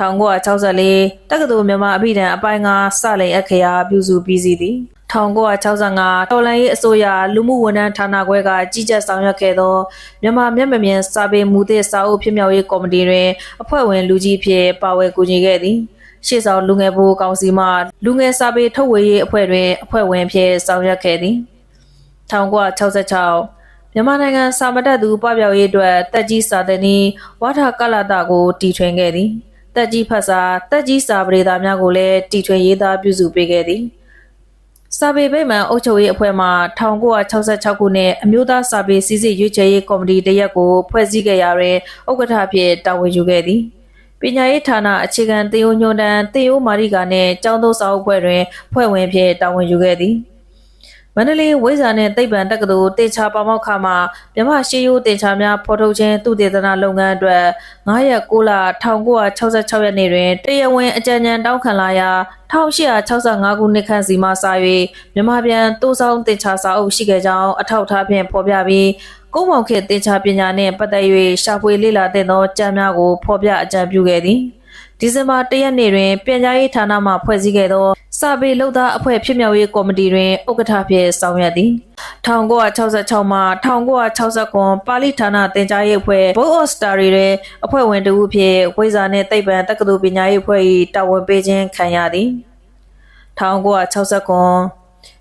1964တက္ကသိုလ်မြန်မာအភិဓာန်အပိုင်း9စလိန်အခရာပြုစုပြီးစီသည်1965တော်လန်ရေးအစိုးရလူမှုဝန်ထမ်းဌာနခွဲကကြီးကြပ်ဆောင်ရွက်ခဲ့သောမြန်မာမျက်မမြင်စာပေမူသစ်စာအုပ်ဖြစ်မြောက်ရေးကော်မတီတွင်အဖွဲ့ဝင်လူကြီးဖြစ်ပါဝင်ကူညီခဲ့သည်ရှေ့ဆောင်လူငယ်ဘိုးကောင်စီမှလူငယ်စာပေထုတ်ဝေရေးအဖွဲ့တွင်အဖွဲ့ဝင်ဖြစ်ဆောင်ရွက်ခဲ့သည်1966မြန်မာနိုင်ငံစာမတက်သူပပျောက်ရေးအတွက်တက်ကြီးစာသင်ဤဝါထကလတာကိုတီထွင်ခဲ့သည် တက်ကြီးဖတ်စာတက်ကြီးစာပရိသတ်များကိုလည်းတီထွင်ရေးသားပြုစုပေးခဲ့သည်စာပေဗိမာန်အုပ်ချုပ်ရေးအဖွဲ့မှ1966ခုနှစ်အမျိုးသားစာပေစည်းစိမ်ရွေးချယ်ရေးကော်မတီတရက်ကိုဖွဲ့စည်းခဲ့ရာတွင်ဥက္ကဋ္ဌဖြစ်တာဝန်ယူခဲ့သည်ပညာရေးဌာနအခြေခံသင်ရိုးညွှန်တမ်းသင်ရိုးမာရိကာနှင့်ကျောင်းသုံးစာအုပ်ဖွဲ့တွင်ဖွဲ့ဝင်ဖြစ်တာဝန်ယူခဲ့သည် မန္တလေးဝိဇာနှင့်သိပ္ပံတက္ကသိုလ်တေချာပါမောက္ခမှမြမရှေးရိုးတေချာများဖော်ထုတ်ခြင်းသုတေသနလုပ်ငန်းအတွက်9ရက်6လ1966ရက်နေ့တွင်တရားဝင်အကြံဉာဏ်တောင်းခံလာရာ1865ခုနှစ်ခန့်စီမှစ၍မြန်မာပြန်တိုးဆောင်တေချာစာအုပ်ရှိခဲ့ကြောင်းအထောက်အထားဖြင့်ဖော်ပြပြီးကုန်းမောင်ခေတ်တေချာပညာနှင့်ပတ်သက်၍ရှာဖွေလေ့လာသင့်သောကြံများကိုဖော်ပြအကြံပြုခဲ့သည်ဒီဇင်ဘာ၁ရက်နေ့တွင်ပြန်ကြားရေးဌာနမှဖွဲ့စည်းခဲ့သော စာပေလုပ်သားအဖွဲ့ဖြစ်မြောက်ရေးကော်မတီတွင်ဥက္ကဋ္ဌဖြစ်ဆောင်ရွက်သည်1966မှ1969ပါဠိဌာနတင်ကြားရေးအဖွဲ့ Board of Study တွင်အဖွဲ့ဝင်တဦးဖြစ်ဝိဇာနှင့်သိပ္ပံတက္ကသိုလ်ပညာရေးအဖွဲ့၏တာဝန်ပေးခြင်းခံရသည်1969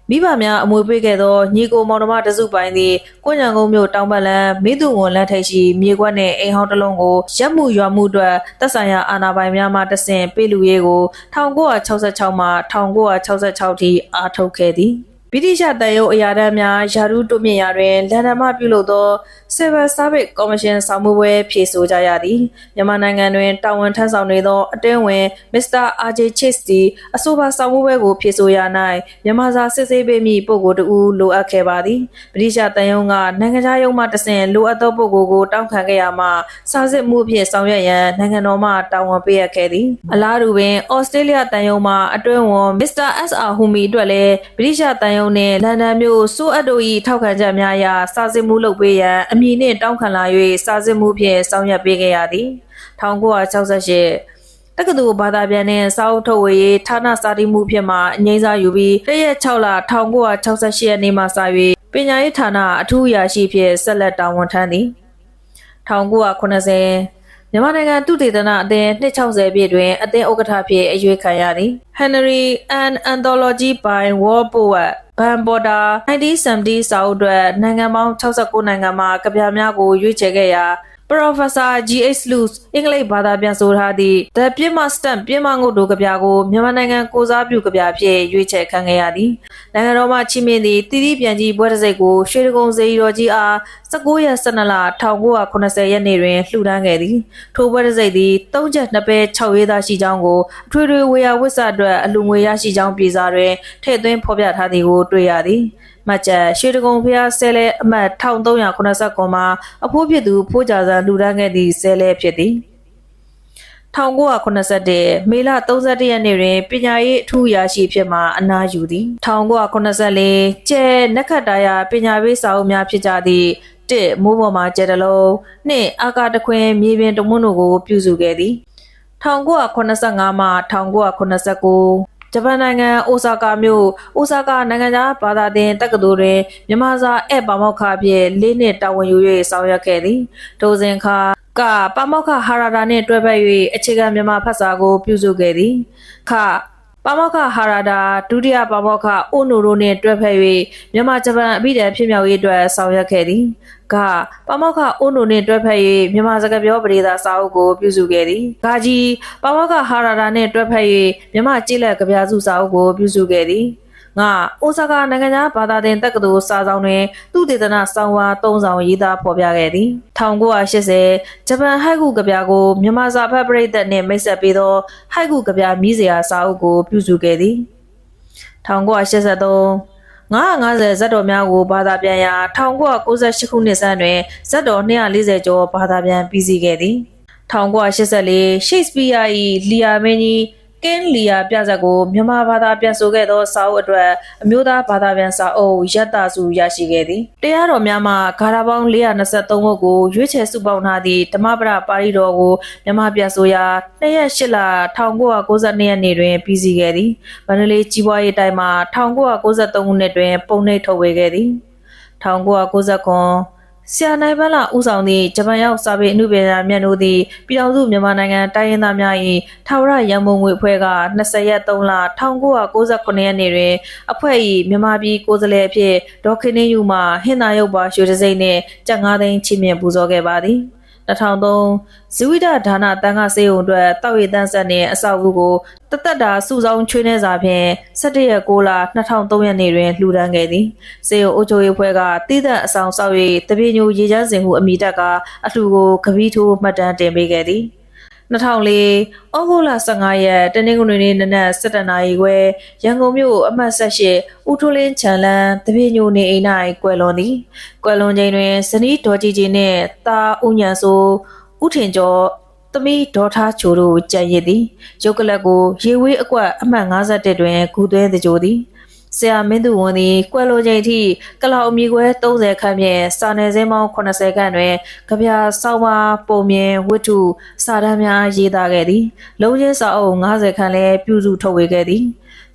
မိဘများအမွေပေးခဲ့သောညီကိုမောင်နှမတစုပိုင်းသည်ကိုညံကုန်းမြို့တောင်ပတ်လန်းမိသူဝန်လမ်းထိပ်ရှိမြေကွက်နှင့်အိမ်ဟောင်းတစ်လုံးကိုရက်မှုရွာမှုအတွက်သက်ဆိုင်ရာအာဏာပိုင်များမှတဆင့်ပေးလူရေးကို1966မှ1966ထိအားထုတ်ခဲ့သည်။ ဗြိတိရှတန်ရုပ်အရာတန်းများယာရုတိုးမြင့်ရာတွင်လန်ဒန်မှပြုလုပ်သော Civil Service Commission ဆောင်မှုပွဲဖြေဆိုကြရသည်မြန်မာနိုင်ငံတွင်တာဝန်ထမ်းဆောင်နေသောအတွင်းဝင် Mr. RJ Chase သည်အဆိုပါဆောင်မှုပွဲကိုဖြေဆိုရာ၌မြန်မာစာစစ်ဆေးပေးမည့်ပုဂ္ဂိုလ်တဦးလိုအပ်ခဲ့ပါသည်ဗြိတိရှတန်ရုံကနိုင်ငံခြားရုံးမှတဆင့်လိုအပ်သောပုဂ္ဂိုလ်ကိုတောင်းခံခဲ့ရမှစာစစ်မှုဖြင့်ဆောင်ရွက်ရန်နိုင်ငံတော်မှတာဝန်ပေးအပ်ခဲ့သည်အလားတူပင်ဩစတြေးလျတန်ရုံးမှအတွင်းဝန် Mr. SR Humi အတွက်လည်းဗြိတိရှတန်ရုံးနှင့်လန်ဒန်မြို့စိုးအပ်တို့၏ထောက်ခံချက်များအရစာစစ်မှုလုပ်ပေးရန်အမည်နှင့်တောင်းခံလာ၍စာစစ်မှုဖြင့်ဆောင်ရွက်ပေးခဲ့ရသည်1968တက္ကသိုလ်ဘာသာပြန်နှင့်စာအုပ်ထုတ်ဝေရေးဌာနစာတိမှုဖြစ်မှအငိမ့်စားယူပြီးတရက်6လ1968ရက်နေ့မှစ၍ပညာရေးဌာနအထူးအရာရှိဖြစ်ဆက်လက်တာဝန်ထမ်းသည်1980မြန်မာနိုင်ငံတုတေသနအသင်း260ပြည့်တွင်အသင်းဥက္ကဋ္ဌဖြစ်အရွေးခံရသည် Henry an Anthology by War Poet ဘန်ဘော်ဒါ1970စာအုပ်အတွက်နိုင်ငံပေါင်း69နိုင်ငံမှကဗျာများကိုရွေးချယ်ခဲ့ရာ Professor G.H. Luce အင်္ဂလိပ်ဘာသာပြန်ဆိုထားသည့် The ပြစ်မ Stamp ပြစ်မငုတ်တို့ကဗျာကိုမြန်မာနိုင်ငံကိုစားပြုကဗျာဖြင့်ရွေးချယ်ခံခဲ့ရသည်နိုင်ငံတော်မှချီးမြှင့်သည့်တည်တည်ပြန်ကြီးဘွဲ့တစ်စိတ်ကိုရွှေဒဂုံစေရီတော်ကြီးအား19ရက်12လ1980ရက်နေ့တွင်လှူဒန်းခဲ့သည်ထိုဘွဲ့တစ်စိတ်သည်3ချက်2ပဲ6ရေးသားရှိကြောင်းကိုအထွေထွေဝေယဝစ်စာအတွက်အလူငွေရရှိကြောင်းပြည်စာတွင်ထည့်သွင်းဖော်ပြထားသည်ကိုတွေ့ရသည်မှတ်ချက်ရွှေတကုံဖျားဆဲလဲအမှတ်1389မှာအဖိုးဖြစ်သူဖိုးကြစာလူဒန်းခဲ့သည့်ဆဲလဲဖြစ်သည်1981မေလ31ရက်နေ့တွင်ပညာရေးအထူးအရာရှိဖြစ်မှအနားယူသည်1984ကျဲနက္ခတ္တရာပညာပေးစာအုပ်များဖြစ်ကြသည့်တစ်မိုးပေါ်မှာကျဲတလုံးနှစ်အာကာတခွင်မြေပြင်တမွန်းတို့ကိုပြုစုခဲ့သည်1985မှ1989 ဂျပန်နိုင်ငံအိုဆာကာမြို့အိုဆာကာနိုင်ငံသားဘာသာတင်တက္ကသိုလ်တွင်မြန်မာစာဧည့်ပါမောက္ခအဖြစ်၄နှစ်တာဝန်ယူ၍ဆောင်ရွက်ခဲ့သည်ထိုစဉ်ခါကပါမောက္ခဟာရာဒါနှင့်တွဲဖက်၍အခြေခံမြန်မာဖတ်စာကို ပြုစုခဲ့သည်ခပါမောက္ခဟာရာဒါဒုတိယပါမောက္ခအိုနိုရိုနှင့်တွဲဖက်၍မြန်မာဂျပန်အပြည်တန်ဖြစ်မြောက်ရေးအတွက်ဆောင်ရွက်ခဲ့သည် ကပါမောက္ခအိုနိုနှင့်တွဲဖက်၍မြန်မာစကားပြောပရိသတ်စာအုပ်ကိုပြုစုခဲ့သည်ဂါကြီးပါမောက္ခဟာရာဒါနှင့်တွဲဖက်၍မြန်မာကြည်လက်ကဗျာစုစာအုပ်ကိုပြုစုခဲ့သည်ငါအိုဆာကာနိုင်ငံသားဘာသာတင်တက္ကသိုလ်စာဆောင်တွင်သူတေသနစောင်းဝါ၃ဆောင်ရေးသားဖော်ပြခဲ့သည်1980ဂျပန်ဟိုက်ကူကဗျာကိုမြန်မာစာဖတ်ပရိသတ်နှင့်မိတ်ဆက်ပေးသောဟိုက်ကူကဗျာမြည်စရာစာအုပ်ကိုပြုစုခဲ့သည်1983 950ဇက်တော်များကိုဘာသာပြန်ရာ1998ခုနှစ်ဆန်းတွင်ဇက်တော်240ကျော်ဘာသာပြန်ပြီးစီးခဲ့သည်1984ရှိတ်စပီးယား၏လီယာမင်းကြီး ကင်းလီယာပြဇက်ကိုမြန်မာဘာသာပြန်ဆိုခဲ့သောစာအုပ်အတွက်အမျိုးသားဘာသာပြန်စာအုပ်ရတ္တစုရရှိခဲ့သည်တရားတော်များမှဂါရပေါင်း423ခုကိုရွေးချယ်စုပေါင်းထားသည့်ဓမ္မပဒပါဠိတော်ကိုမြန်မာပြန်ဆိုရာ2ရက်8လ1992ရက်နေ့တွင်ပြီးစီးခဲ့သည်မန္တလေးကြီးပွားရေးတိုင်းမှာ1993ခုနှစ်တွင် ပုံနှိပ်ထုတ်ဝေခဲ့သည်1999 ဆရာနိုင်ပန်းလာဦးဆောင်သည့်ဂျပန်ရောက်စာပေအမှုပညာမြတ်တို့သည်ပြည်ထောင်စုမြန်မာနိုင်ငံတိုင်းရင်းသားများ၏ထာဝရရန်ပုံငွေအဖွဲ့က20ရက်3လ1998ရက်နေ့တွင်အဖွဲ့၏မြန်မာပြည်ကိုယ်စားလှယ်အဖြစ်ဒေါက်ခင်နေယူမှဟင်သာရုပ်ပါရွှေတစိမ့်နှင့်ကြက်9သိန်းချီးမြှင့်ပူဇော်ခဲ့ပါသည် 2003ဇီဝိဒဒါနတန်ခါစေုံအတွက်တောက်ရည်တန်းဆက်နှင့်အဆောက်အဦကိုတသက်တာစုဆောင်းချွေးနှဲစာဖြင့်17ရက်6လ2003ရက်နေ့တွင်လှူဒန်းခဲ့သည်စေုံအုပ်ချုပ်ရေးဖွဲ့ကတည်တဲ့အဆောင်ဆောက်၍တပည့်ညိုရေချမ်းစင်ဟုအမိတက်က အလှူကိုကပီးထိုးမှတ်တမ်းတင်ပေးခဲ့သည် 2004ဩဂုတ်လ15ရက်တနင်္ဂနွေနေ့နနက်7:00နာရီခွဲရန်ကုန်မြို့အမှတ်18ဦးထွလင်းချန်လန်းတပြည့်ညိုနေအိမ်၌ကွယ်လွန်သည်ကွယ်လွန်ချိန်တွင်ဇနီးဒေါ်ကြည်ကြည်နှင့်တာဦးညံဆိုဦးထင်ကျော်သမီးဒေါ်ထားချိုတို့ကြံရည်သည်ရုပ်ကလပ်ကိုရေဝေးအကွက်အမှတ်51တွင်ဂူသွဲတကြိုသည် ဆရာမင်းသူဝန်သည်ကွယ်လွန်ချိန်ထိကလောက်အမီခွဲ30ခန့်ဖြင့်စာနယ်ဇင်းပေါင်း80ခန့်တွင်ကြပြစောင်းပါပုံမြင်ဝတ္ထုစာတမ်းများရေးသားခဲ့သည်လုံးချင်းစာအုပ်90ခန့်လည်းပြုစုထုတ်ဝေခဲ့သည်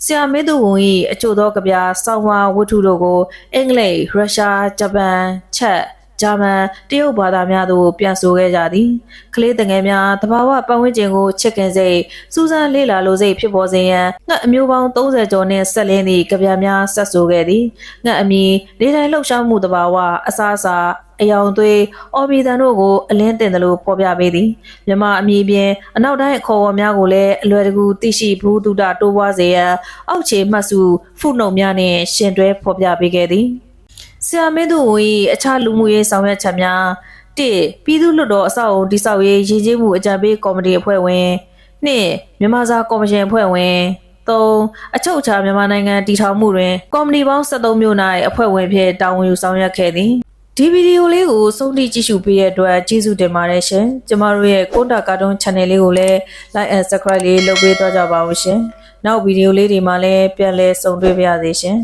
ဆရာမင်းသူဝန်၏အချို့သောကြပြစောင်းပါဝတ္ထုတို့ကိုအင်္ဂလိပ်ရုရှားဂျပန်ချက် ဂျာမန်တရုတ်ဘာသာများသို့ပြန်ဆိုခဲ့ကြသည်ကလေးတငယ်များတဘာဝပတ်ဝန်းကျင်ကိုချစ်ခင်စိတ်စူးစမ်းလေ့လာလိုစိတ်ဖြစ်ပေါ်စေရန်ငှက်အမျိုးပေါင်း30ကျော်နှင့်ဆက်လင်းသည့်ကြပြများဆက်ဆိုခဲ့သည်ငှက်အမီလေတိုင်းလှုပ်ရှားမှုတဘာဝအစားအစာအယောင်သွေးအော်ဘီတန်တို့ကိုအလင်းတင်တယ်လို့ဖော်ပြပေးသည်မြမအမည်ပြင်အနောက်တိုင်းအခေါ်အဝေါ်များကိုလည်းအလွယ်တကူသိရှိဘူးတုဒတိုးပွားစေရန်အောက်ခြေမှတ်စုဖုနှုတ်များနှင့်ရှင်တွဲဖော်ပြပေးခဲ့သည် ဆရာမင်းတို့ဝန်၏အခြားလူမှုရေးဆောင်ရွက်ချက်များ၁ပြည်သူ့လွှတ်တော်အဆောက်အုံတိဆောက်ရေးရည်ကြီးမှုအကြံပေးကော်မတီအဖွဲ့ဝင်၂မြန်မာစာကော်မရှင်အဖွဲ့ဝင်၃အချုပ်အခြာမြန်မာနိုင်ငံတည်ထောင်မှုတွင်ကော်မတီပေါင်း73မျိုး၌အဖွဲ့ဝင်ဖြစ်တာဝန်ယူဆောင်ရွက်ခဲ့သည်ဒီဗီဒီယိုလေးကိုစုံတိကြည့်ရှုပေးတဲ့အတွက်ကျေးဇူးတင်ပါတယ်ရှင်ကျမတို့ရဲ့ကွန်တာကာတွန်း channel လေးကိုလည်း like and subscribe လေးလုပ်ပေးသွားကြပါဦးရှင်နောက်ဗီဒီယိုလေးတွေမှာလည်းပြန်လည်ဆုံတွေ့ပါရစေရှင်